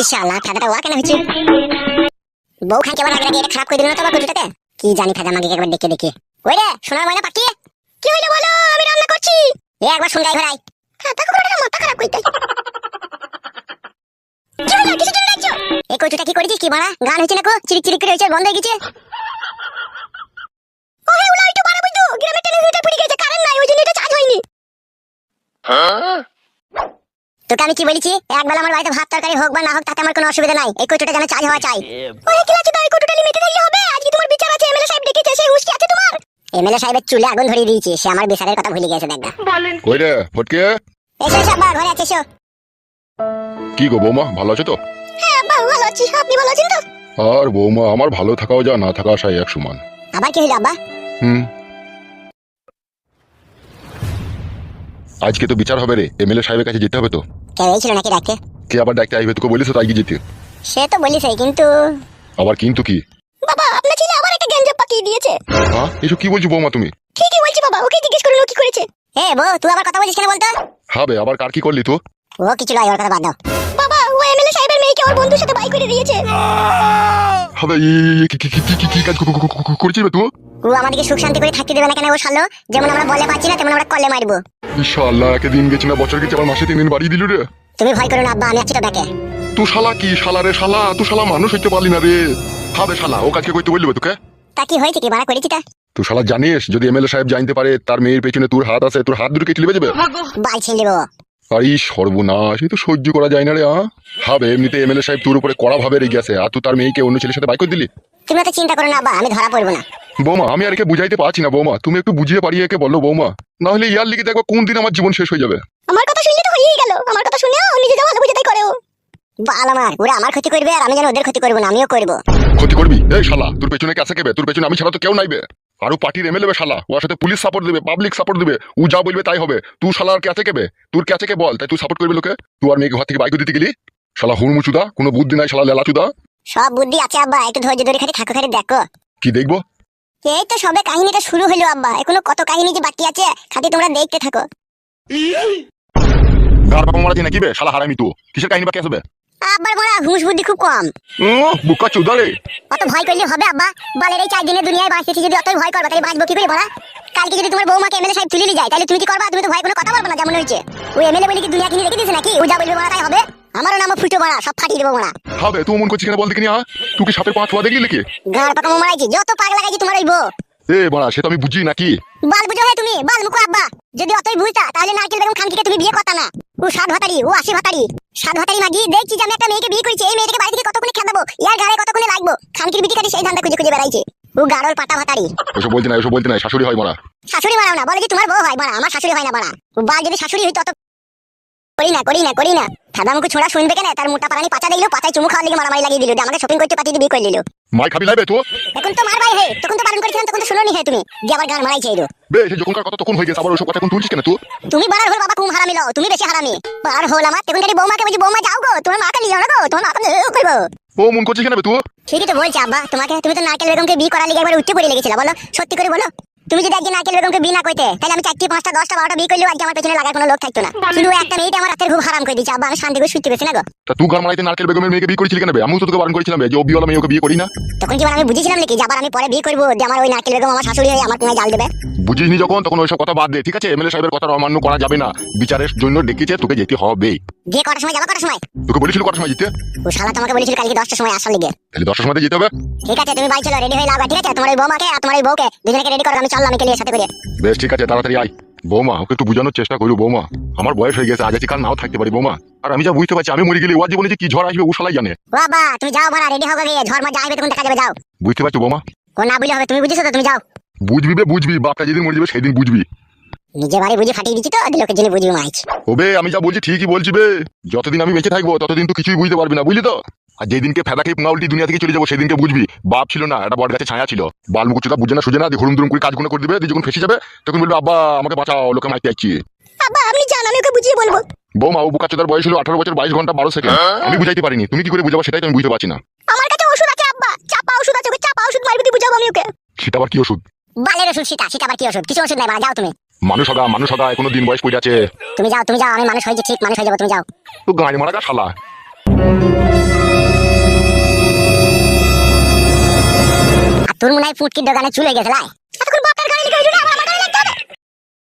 ইনশাআল্লাহ ফেদাটা ওয়া কেন হচ্ছে। বউ খান কেমন আগে এটা খারাপ করে দিল না তো কুটুটাতে কি জানি ফেদা আমাকে একবার দেখে দেখে। ওই রে, সোনার ময়না পাখি কি? হইল বলো, আমি রান্না করছি। এ, একবার শুন গাই ঘরাই। ফেদা কুটুটা মাথা খারাপ কইতে কি হলো, কিছু জন্য যাচ্ছ এই কচুটা কি করেছিস কি বাড়া গান হচ্ছে না কো? চিরিক চিরিক করে হচ্ছে বন্ধ হয়ে গেছে? ও হে উলা একটু বাড়া বুঝতো গ্রামে টেলিভিশনটা পড়ে গেছে কারেন্ট নাই, ওই জন্য এটা চার্জ হয়নি। তোকে আমি কি বলেছি? একবেলা আমার বাড়িতে ভাত তরকারি হোক বা না হোক তাতে আমার কোনো অসুবিধা নাই। এই কচুটা যেন চার্জ হওয়া চাই। ওই কি আছে তাই কটুটা মেটে দিলে হবে? আজকে তোমার বিচার আছে এমএলএ সাহেব ডেকেছে সেই উস্কি আছে তোমার। এমএলএ সাহেবের চুলে আগুন ধরিয়ে দিয়েছে সে আমার বিচারের কথা ভুলে গেছে দেখা কই রে ফটকে? এসো এসো আব্বা ঘরে আছে এসো। কি গো বৌমা ভালো আছো তো? হ্যাঁ আব্বা ভালো আছি। আপনি ভালো আছেন তো? আর বৌমা আমার ভালো থাকাও যা না থাকা সাই এক সমান। আবার কি হলো আব্বা? হুম। আজকে তো বিচার হবে রে এমএলএ সাহেবের কাছে যেতে হবে তো। কেউ ছিল নাকি ডাকে কে আবার ডাকতে আসবে তোকে বলিস তাই কি যেতে সে তো বলিস কিন্তু আবার কিন্তু কি বাবা আপনার ছেলে আবার একটা গ্যাঞ্জাম পাকিয়ে দিয়েছে হ্যাঁ এসব কি বলছো বৌমা তুমি ঠিকই বলছি বাবা ওকে জিজ্ঞেস করুন ও কি করেছে এ বউ তুই আবার কথা বলছিস কেন বলতো হবে আবার কার কি করলি তো ও কিছু নয় ওর কথা বাদ দাও বাবা ও এমএলএ সাহেবের মেয়েকে ওর বন্ধুর সাথে বাই করে দিয়েছে হবে কি কি- কি- কি- কাজ ক- ক- ক- ক- ও আমাদেরকে সুখ শান্তি করে থাকতে দেবে না কেন ও শালো? যেমন আমরা বলে পাচ্ছি না তেমন আমরা কলে মারবো। ইনশাআল্লাহ একদিন গেছি না বছর গেছে আবার মাসে তিন দিন বাড়িয়ে দিল রে। তুমি ভয় করো না আব্বা আমি আছি তো দেখে তুই শালা কি শালা রে শালা তুই শালা মানুষ হইতে পারলি না রে। হবে শালা ও কাজকে কইতে বললি তোকে। তা কি হয়েছে কি? বাড়া করেছি তা। তুই শালা জানিস যদি এমএলএ সাহেব জানতে পারে তার মেয়ের পেছনে তোর হাত আছে তোর হাত দুটো কেটে লেবে যাবে? বাল ছেড়ে দেবো। আর এই সর্বনাশ এই তো সহ্য করা যায় না রে হ্যাঁ হবে এমনিতে এমএলএ সাহেব তোর উপরে কড়া ভাবে রেগে আছে আর তুই তার মেয়েকে অন্য ছেলের সাথে বাইক করে দিলি? তুমি তো চিন্তা করো না আব্বা আমি ধরা পড়ব না। বৌমা আমি আর একে বুঝাইতে পারছি না বৌমা তুমি একটু বুঝিয়ে পারিয়ে একে বলো বৌমা। না হলে ইয়ার লিখে দেখব কোন দিন আমার জীবন শেষ হয়ে যাবে। আমার কথা শুনলে তো হয়েই গেল আমার কথা শুনে ও নিজে যা ভালো বুঝে তাই করে। ও বাল আমার ওরা আমার ক্ষতি করবে আর আমি যেন ওদের ক্ষতি করব না আমিও করব। ক্ষতি করবি? এই শালা তোর পেছনে কাছে কেবে তোর পেছনে আমি ছাড়া তো কেউ নাইবে আরও পার্টির এমএলএ শালা ওর সাথে পুলিশ সাপোর্ট দেবে পাবলিক সাপোর্ট দেবে ও যা বলবে তাই হবে। তুই শালা আর কাছে কেবে? তোর কাছে কে বল? তাই তুই সাপোর্ট করবি লোকে? তুই আর মেয়েকে ঘর থেকে বাইক দিতে গেলি? শালা হুড়মুচুদা কোনো বুদ্ধি নাই শালা লেলাচুদা। সব বুদ্ধি আছে আব্বা একটু ধৈর্য ধরে খালি থাকো খালি দেখো। কি দেখব? এই তো সবে কাহিনীটা শুরু হলো আব্বা এখনও কত কাহিনী যে বাকি আছে খালি তোমরা দেখতে থাকো। গার বাবা মারা নাকি বে? শালা হারামি তো। কিসের কাহিনী বাকি আসবে আব্বার মোরা হুঁশ বুদ্ধি খুব কম। বুকা চুদা অত ভয় করলে হবে আব্বা। বালের এই চার দিনে দুনিয়ায় বাঁচতেছি যদি অতই ভয় করবা তাহলে বাঁচবো কি করে বলা? কালকে যদি তোমার বৌমাকে এমএলএ সাহেব তুলে নিয়ে যায় তাহলে তুমি কি করবা? তুমি তো ভয় কোনো কথা বলব না যেমন হয়েছে। ওই এমএলএ বলে কি দুনিয়া কিনে রেখে দিয়েছে নাকি? ও যা বলবে মারা তাই হবে। আমারও নাম ফুটো মারা সব ফাটিয়ে দেবো মারা হবে তুই মন করছিস কেন বল দেখিনি হ্যাঁ তুই কি সাপের পাঁচ ছোয়া দেখলি নাকি? গাঁড় পাকা মারাইছি যত পাগ লাগাইছি তোমার ওই বউ এ বড়া সে তো আমি বুঝি নাকি? বাল বুঝো হে তুমি বাল মুকু আব্বা। যদি অতই বুঝতা তাহলে নারকেল বেগম খানকিকে তুমি বিয়ে করতা না। ও সাত ভাতারি ও আশি ভাতারি সাত ভাতারি মাগি দেখছি যে আমি একটা মেয়েকে বিয়ে করেছি এই মেয়েটাকে বাড়ি থেকে কতক্ষণে খেদাবো ইয়ার ঘাড়ে কতক্ষণে লাগবো? খানকির বিটি কাটি সেই ধান্দা খুঁজে খুঁজে বেড়াইছে। ও গাড়োর পাটা ভাতারি ওসব বলতে না ওসব বলতে না শাশুড়ি হয় মারা। শাশুড়ি মারাও না বলে যে তোমার বউ হয় মারা আমার শাশুড়ি হয় না মারা। বাল যদি শাশুড়ি হইতো অত করি না করি না করি না। খাদা মুখে ছোড়া শুনবে কেন? তার মোটা পারানি পাচা দিল পাতায় চুমু খাওয়ার লিগে মারামারি লাগিয়ে দিল। আমাকে শপিং করতে পাঠিয়ে করে দিল মাই খাবি লাইবে তো এখন তো মারবাই হে তখন তো বারণ করেছিলাম তখন তো শুনোনি হে তুমি। যে আবার গান মারাইছে এই বে সে যখনকার কথা তখন হয়ে গেছে আবার ওসব কথা এখন তুলছিস কেন তুই? তুমি বাড়ার হল বাবা কুম হারামি লও তুমি বেশি হারামি। পার হল আমার তখন কাটি বৌমাকে বলছি বৌমা যাও গো তোমার মাকে নিয়ে যাও না গো তোমার মাকে করব। ও মন করছিস কেন বে তুই? ঠিকই তো বলছি আব্বা তোমাকে তুমি তো নারকেল বেগমকে বিয়ে করার লিগে একবার উঠতে পড়ে লেগেছিল বলো সত্যি করে বলো। তুমি যদি একদিন নারকেল বেগমকে বিয়ে না করতে তাহলে আমি চারটি পাঁচটা দশটা বারোটা বিয়ে করলেও আজকে আমার পেছনে লাগার কোনো লোক থাকতো না। শুধু একটা মেয়েটা আমার রাতের খুব হারাম করে দিচ্ছে। আব্বা আমি শান্তি করে শুতে পেরেছি না গো। তা তুই ঘর মারাইতে নারকেল বেগমের মেয়েকে বিয়ে করেছিলি কেন বে? আমি তো তোকে বারণ করেছিলাম বে যে ও বিয়েওয়ালা মেয়ে ওকে বিয়ে করি না। তখন কি মানে আমি বুঝেছিলাম নাকি যে আবার আমি পরে বিয়ে করব যে আমার ওই নারকেল বেগম আমার শাশুড়ি হয়ে আমার কোনায় জাল দেবে? বুঝিসনি যখন? তখন ওইসব কথা বাদ দে ঠিক আছে? এমএলএ সাহেবের কথা অমান্য করা যাবে না। বিচারের জন্য ডেকেছে তোকে যেতে হবে। বিয়ে করার সময় যাব করার সময়? তোকে বলেছিল কটার সময় যেতে? ও শালা তোমাকে বলেছিল কালকে দশটার সময় আসার লিগে। তাহলে দশটার সময় যেতে হবে। ঠিক আছে তুমি বাড়ি চলো রেডি হয়ে লাগা ঠিক আছে? তোমার বৌমাকে আর তোমার বউকে দুজনকে রেডি করো আমি চললাম একে নিয়ে সাথে করে। বেশ ঠিক আছে তাড়াতাড়ি আয়। বৌমা ওকে একটু বোঝানোর চেষ্টা করু বৌমা। আমার বয়স হয়ে গেছে আছি কাল নাও থাকতে পারি বৌমা। আর আমি যা বুঝতে পারছি আমি মরে গেলে ওর জীবনে যে কি ঝড় আসবে ও শালাই জানে। বাবা তুমি যাও রেডি হবে ঝড় যা আসবে তখন দেখা যাবে যাও। বুঝতে পারছ বৌমা? না বুঝলে হবে তুমি বুঝেছ তো তুমি যাও। বুঝবি বে বুঝবি বাপটা যেদিন মরে যাবে সেদিন বুঝবি। নিজে বাড়ি বুঝে ফাটিয়ে দিচ্ছি তো আগে বুঝবি মাইছ ওবে আমি যা বলছি ঠিকই বলছি বে। যতদিন আমি বেঁচে থাকব ততদিন তো কিছুই বুঝতে পারবি না বুঝলি তো? আর যেদিনকে ফেদাকে পুঙ্গাউলটি দুনিয়া থেকে চলে যাব সেদিনকে বুঝবি বাপ ছিল না একটা বট গাছে ছায়া ছিল। বালমুকুচুটা বুঝে না সুঝে না ঘুরুম দুরুম করে কাজগুলো করে দিবে যখন ফেসে যাবে তখন বলবে আব্বা আমাকে বাঁচাও লোকে মাইতে যাচ্ছি বাবা আপনি জান আমি ওকে বুঝিয়ে বলব। বৌমা ও বুকাচোদার বয়স ছিল আঠারো বছর বাইশ ঘণ্টা বারো সেকেন্ড। আমি বুঝাইতে পারিনি তুমি কি করে বুঝাবো সেটাই আমি বুঝতে পারছি না। আমার কাছে ওষুধ আছে আব্বা চাপা ওষুধ আছে ওকে চাপা ওষুধ মারবি বুঝাবো আমি ওকে। সেটা আবার কি ওষুধ? বালের ওষুধ সেটা সেটা আবার কি ওষুধ? কিছু ওষুধ নাই বাবা যাও তুমি। মানুষ হগা মানুষ হগা এখনও দিন বয়স পড়ে আছে। তুমি যাও তুমি যাও আমি মানুষ হয়েছি ঠিক মানুষ হয়ে যাব তুমি যাও। তো গাড়ি মারা গা শালা। তোর মনে হয় ফুটকির দোকানে চলে গেছে লাই? এতক্ষণ বাপের গাড়ি লিখে হইল আমার গাড়ি লাগতে হবে?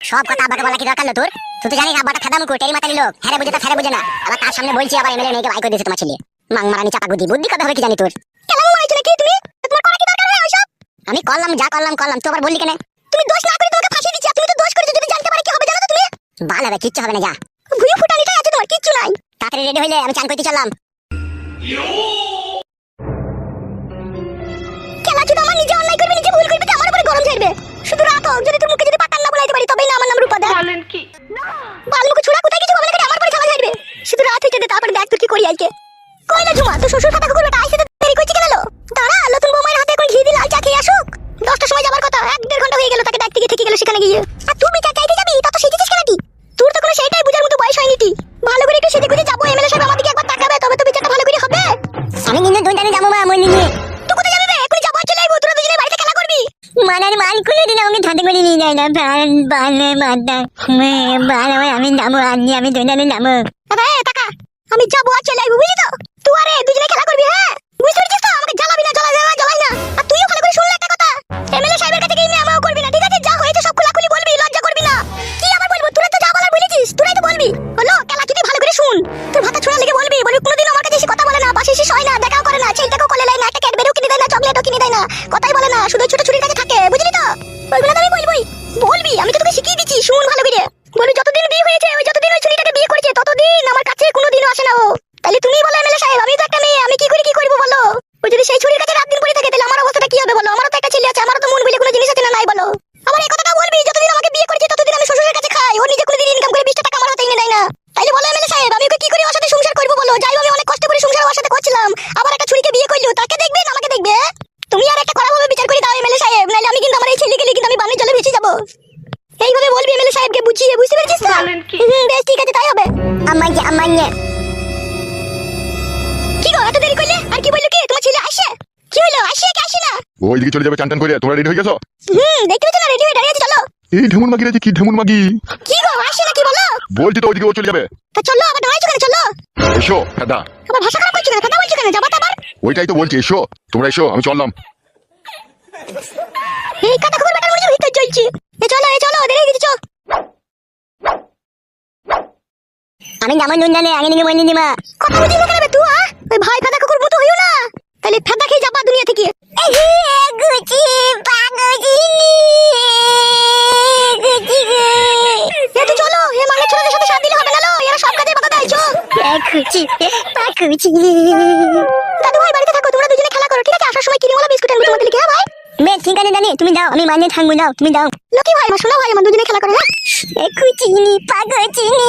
সব কথা আব্বাকে বলা কি দরকার তোর? তুই তো জানিস আব্বাটা খাদাম কো টেরি মাতারি লোক হ্যাঁ বুঝে তো ফেরে বুঝে না। আবার তার সামনে বলছি আবার এমএলএ নেই বাই করে দিয়েছে তোমার ছেলে। মাং মারানি চাপা গুদি বুদ্ধি কথা হবে কি জানি তোর? কেমন মারাইছো নাকি তুমি? তোমার করা কি দরকার হয় ওইসব? আমি করলাম যা করলাম করলাম। তুই আবার বললি কেন? তুমি দোষ না করে তোমাকে ফাঁসিয়ে দিচ্ছি আর তুমি তো দোষ করেছ। যদি জানতে পারে কি হবে জানো তো তুমি? ভালো হবে কিচ্ছু হবে না যা। ভুয়ো ফুটানিটাই আছে তোমার কিচ্ছু নাই। তাড়াতাড়ি রেডি হইলে আমি চান করতে চললাম। ঝাড়বে শুধু রাত হোক যদি তোর মুখে যদি পাতাল না বলাইতে পারি তবেই না আমার নাম রূপা দেখ বলেন কি? বালমুখ ছুড়া কোথায় কিছু বলে আমার পরে ঝামেলা ঝাড়বে শুধু রাত হইতে দে তারপরে দেখ তুই কি করি আজকে। কইলা জুমা তো শ্বশুর ফাটা কুকুর বেটা আইছে তো দেরি কইছি কেন দাঁড়া নতুন বৌমায়ের হাতে এখন ঘি দিল আর চা খেয়ে আসুক। দশটার সময় যাবার কথা এক দেড় ঘণ্টা হয়ে গেল তাকে ডাকতে গিয়ে থেকে গেল সেখানে গিয়ে। আমি নামো আনি আমি দুই জানি নামো আমি যাব আর চলে বুঝলি তো? শিখিয়ে দিচ্ছি শুন ভালো করে। বলবি, যতদিন বিয়ে হয়েছে, ওই যতদিন ওই ছুরিটাকে বিয়ে করেছে, ততদিন আমার কাছে কোনোদিনও আসে না ও। তাহলে তুমি বলো এমএলএ সাহেব, আমি তো একটা মেয়ে, আমি কি করে কি করব বলো? ও যদি সেই ছুরির কাছে রাত দিন পড়ে থাকে, তাহলে আমার অবস্থাটা কি হবে বলো? আমারও তো একটা ছেলে আছে, আমারও তো মন বলে কোনো জিনিস আছে না নাই বলো? আমার এই কথাটা বলবি, যতদিন আমাকে বিয়ে করেছে, ততদিন আমি শ্বশুরের কাছে খাই। ও নিজে কোনোদিন ইনকাম করে বিশটা টাকা আমার হাতে এনে দেয় না। তাইলে বলো এমএলএ সাহেব, আমি ওকে কি করে ওর সাথে সংসার করব বলো? যাই আমি অনেক কষ্ট করে সংসার ওর সাথে করছিলাম। দিকে চলে যাবে চানটান করে। তোমরা রেডি হয়ে গেছো? হুম দেখতে পাচ্ছ না রেডি হয়ে দাঁড়িয়ে আছে চলো। এই ঢেমুন মাগি রয়েছে কি ঢেমুন মাগি? কি গো আসে নাকি বলো? বলছি তো ওইদিকে ও চলে যাবে। তা চলো আবার দাঁড়াইছো কেন চলো। এসো দাদা আবার ভাষা খারাপ করছ কেন? কথা বলছো কেন? যাবা তো আবার। ওইটাই তো বলছি এসো। তোমরা এসো আমি চললাম। এই কথা খবর বেটার মধ্যে ভিতর চলছে। এ চলো এ চলো দেরি হয়ে আমি যেমন নুন জানে আগে নিকে মইনি দিমা কথা বুঝি না কেন তুই হ্যাঁ ওই ভাই ফাদা কুকুর মতো হইও না। তাহলে ফাদা খেয়ে যাবা দুনিয়া থেকে। গুচি পাকুচি পাকুচি দাদু ভাই বাড়িতে থাকো তোমরা দুজনে খেলা করো ঠিক আছে? আসার সময় কিনে বিস্কুট আনব তোমাদের লিখে ভাই। বেশ ঠিক আছে জানি তুমি যাও আমি মানে থাকব যাও তুমি যাও। লকি ভাই মা শোনো ভাই আমার দুজনে খেলা করে হ্যাঁ? কুচিনি পাগচিনি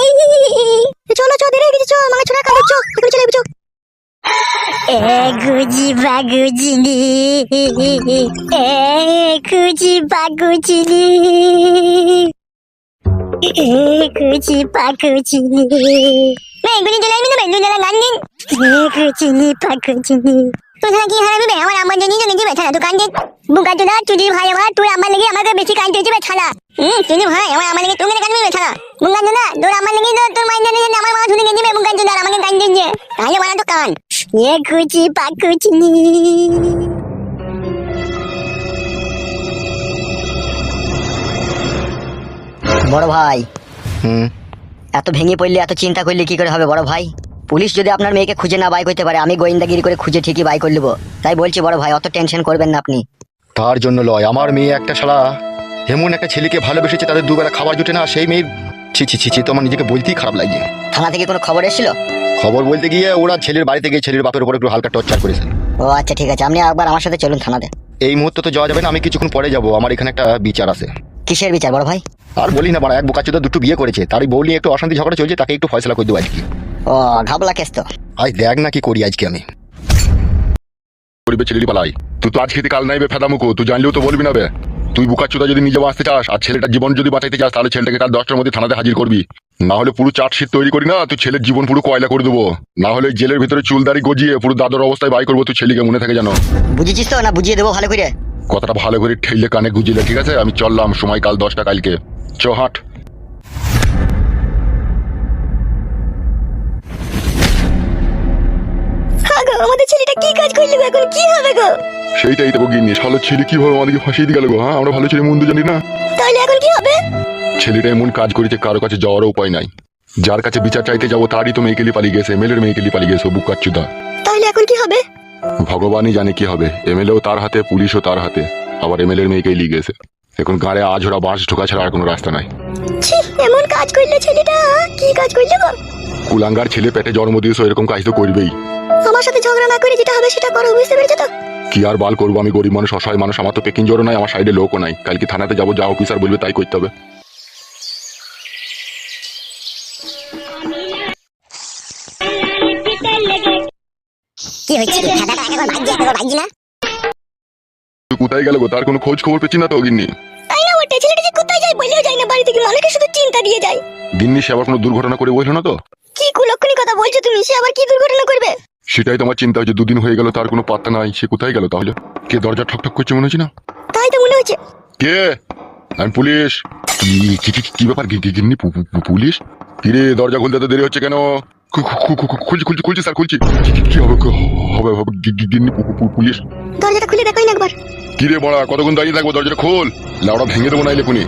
চলো চো দেরি গেছে চো মানে ছোড়া কাঁদছো এখন চলে চো। এ গুজি বাগুজিনি এ কুচি পাকুচিনি মেয়ে গুলি চলে আসবি না বেলুন জ্বালা গান দিন কুচিনি পাকুচিনি তুই সারা কি হারাবি বে আমার আমার জানি জানি বেছালা দোকান দিন বুকা চুদা চুদি ভাই আমার তুই আমার লেগে আমাকে বেশি কাঁদতে হচ্ছে বেছালা হুম চুদি ভাই আমার আমার লেগে তুমি কাঁদবি বেছালা বুকা চুদা তোর আমার লেগে তোর মাইন্ডে নিয়ে আমার মা শুনে গেছি বুকা চুদা আমাকে কাঁদতে হচ্ছে তাহলে মারা তো কান এ কুচি পাকুচিনি বড় ভাই। হুম। এত ভেঙে পড়লে এত চিন্তা করলে কি করে হবে বড় ভাই? পুলিশ যদি আপনার মেয়েকে খুঁজে না বাই করতে পারে আমি গোয়েন্দাগিরি করে খুঁজে ঠিকই বাই করে নেব। তাই বলছি বড় ভাই অত টেনশন করবেন না আপনি। তার জন্য লয়। আমার মেয়ে একটা শালা এমন একটা ছেলেকে ভালোবেসেছে তাদের দুবেলা খাবার জুটে না সেই মেয়ের ছি ছি ছি ছি তো আমার নিজেকে বলতেই খারাপ লাগছে থানা থেকে কোনো খবর এসেছিল? খবর বলতে গিয়ে ওরা ছেলের বাড়িতে গিয়ে ছেলের বাপের উপর একটু হালকা টর্চার করেছে। ও আচ্ছা ঠিক আছে। আপনি একবার আমার সাথে চলুন থানাতে। এই মুহূর্তে তো যাওয়া যাবে না আমি কিছুক্ষণ পরে যাব। আমার এখানে একটা বিচার আছে। কিসের বিচার বড় ভাই? আর বলি না বাড়া এক বোকা চোদা দুটো বিয়ে করেছে। তারই বউ নিয়ে একটু অশান্তি ঝগড়া চলছে তাকে একটু ফয়সলা করে দেবো আজকে। ও ঘাবলা কেস তো। আজ দেখ না কি করি আজকে আমি। করিবে ছেলেটি পালাই। তুই তো আজকে কাল নাইবে ফেদা মুখো তুই জানলেও তো বলবি না বে। তুই বুকা চোদা যদি নিজে বাঁচতে চাস আর ছেলেটার জীবন যদি বাঁচাইতে চাস তাহলে ছেলেটাকে কাল দশটার মধ্যে থানাতে হাজির করবি। না হলে পুরো চার্জশিট তৈরি করি না তুই ছেলের জীবন পুরো কয়লা করে দেবো। না হলে জেলের ভিতরে চুলদারি গজিয়ে পুরো দাদর অবস্থায় বাই করব তুই ছেলেকে মনে থাকে জানো। বুঝেছিস তো না বুঝিয়ে দেবো ভালো করে? কথাটা ভালো করে ঠেলে কানে গুজিলে ঠিক আছে? আমি চললাম সময় কাল দশটা কালকে। চ হাট। গো আমাদের ছেলেটা কি কাজ করল এখন? কি হবে গো? সেইটাই তো গিয়ে নিয়ে ছেলে কীভাবে আমাদেরকে ফাঁসিয়ে দিয়ে গেল গো হ্যাঁ? আমরা ভালো ছেলে মন্দ জানি না। তাহলে এখন কি হবে? ছেলেটা এমন কাজ করেছে কারও কাছে যাওয়ারও উপায় নাই। যার কাছে বিচার চাইতে যাব তারই তো মেয়েকে লিয়ে পালিয়ে গেছে এমএলএর মেয়েকে লিয়ে পালিয়ে গেছে বুকাচ্চুদা তাহলে এখন কি হবে? ভগবানই জানে কি হবে। এমএলএও তার হাতে পুলিশও তার হাতে। আবার এমএলএর মেয়েকেই লিয়ে গেছে এখন গাড়ে আজ ওরা বাঁশ ঢোকা ছাড়া আর কোনো রাস্তা নাই। ছি এমন কাজ করলে ছেলেটা কি কাজ করলে কুলাঙ্গার ছেলে পেটে জন্ম দিয়েছ এরকম কাজ তো করবেই। আমার সাথে ঝগড়া না করে যেটা হবে সেটা করো বুঝতে পেরেছ তো? কি আর বাল করব আমি গরিব মানুষ অসহায় মানুষ আমার তো পেকিং জোরও নাই আমার সাইডে লোকও নাই। কালকে থানাতে যাব যা অফিসার বলবে তাই করতে হবে। কি হয়েছে? কি খাদাটা একবার ভাগ্য একবার ভাগ্য না? তুই কোথায় গেল গো? তার কোনো খোঁজ খবর পেছি না তো গিন্নি? তাই না ওটা ছেলেটা যে কোথায় যায় বলেও যায় না বাড়ি থেকে অনেকে শুধু চিন্তা দিয়ে যায়। গিন্নি সে আবার কোনো দুর্ঘটনা করে বলল না তো? কি কুলক্ষণী কথা বলছো তুমি? সে আবার কি দুর্ঘটনা করবে? সেটাই তো আমার চিন্তা হচ্ছে দুদিন হয়ে গেল তার কোনো পাত্তা নাই সে কোথায় গেল তাহলে? কে দরজা ঠকঠক করছে মনে হচ্ছে না? তাই তো মনে হচ্ছে। কে? আমি পুলিশ। কি কি কি- কি ব্যাপার? গি- গি- গিন্নি পু- পু- পু- পুলিশ? কিরে দরজা খুলতে তো দেরি হচ্ছে কেন? খুলছি খুলছি খুলছি স্যার খুলছি। কি- হবে হবে গিন্নি পুলিশ। দরজাটা খুলে দেখাই না একবার। কিরে বড়া কতক্ষণ দাঁড়িয়ে থাকব? দরজাটা খোল। লাউডা ভেঙে দেবো নাইলে কোনি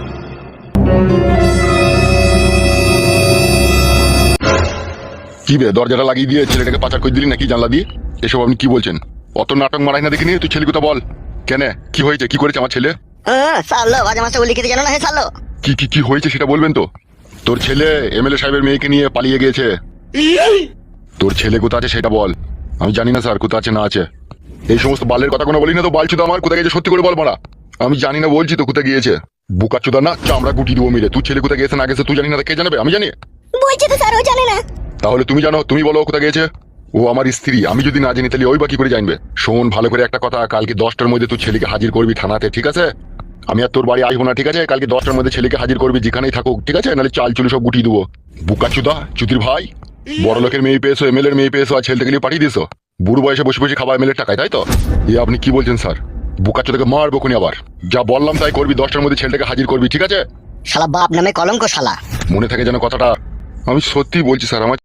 কি বে দরজাটা লাগিয়ে দিয়ে ছেলেটাকে পাচার করে দিলি নাকি জানলা দিয়ে? এসব আপনি কি বলছেন? অত নাটক মারাই না দেখিনি তুই ছেলে কথা বল। কেন? কি হয়েছে? কি করেছে আমার ছেলে? হ্যাঁ জানো না কি কি কি হয়েছে সেটা বলবেন তো? তোর ছেলে এমএলএ সাহেবের মেয়েকে নিয়ে পালিয়ে গিয়েছে। তোর ছেলে কোথা আছে সেটা বল। আমি জানি না স্যার কোথা আছে না আছে। এই সমস্ত বালের কথা কোনো বলি না তো বালছি তো আমার কোথায় গেছে সত্যি করে বল মারা। আমি জানি না বলছি তো কোথায় গিয়েছে। বুকা চোদা না চামড়া গুটি দেবো মিলে। তুই ছেলে কোথায় গেছে না গেছে তুই জানি না কে জানাবে আমি জানি। বলছে তো স্যার ও জানে না। তাহলে তুমি জানো তুমি বলো কোথায় গিয়েছে? ও আমার স্ত্রী আমি যদি না জানি তাহলে ওই বাকি করে জানবে? শোন ভালো করে একটা কথা কালকে দশটার মধ্যে তুই ছেলেকে হাজির করবি থানাতে ঠিক আছে? আমি আর তোর বাড়ি আসব না ঠিক আছে? কালকে দশটার মধ্যে ছেলেকে হাজির করবি যেখানেই থাকুক ঠিক আছে? নাহলে চাল চুলি সব গুটিয়ে দেবো। বুকা চুদা চুতির ভাই। বড় লোকের মেয়ে পেয়েছ এমএলএর মেয়ে পেয়েছ আর ছেলেটাকে নিয়ে পাঠিয়ে দিয়েছ। বুড়ো বয়সে বসে বসে খাবার এমএলএর টাকায় তাই তো? এ আপনি কি বলছেন স্যার? বুকা চোদাকে মারবো খুনি আবার। যা বললাম তাই করবি দশটার মধ্যে ছেলেটাকে হাজির করবি ঠিক আছে? শালা বাপ নামে কলঙ্ক শালা মনে থাকে যেন কথাটা আমি সত্যি বলছি স্যার আমার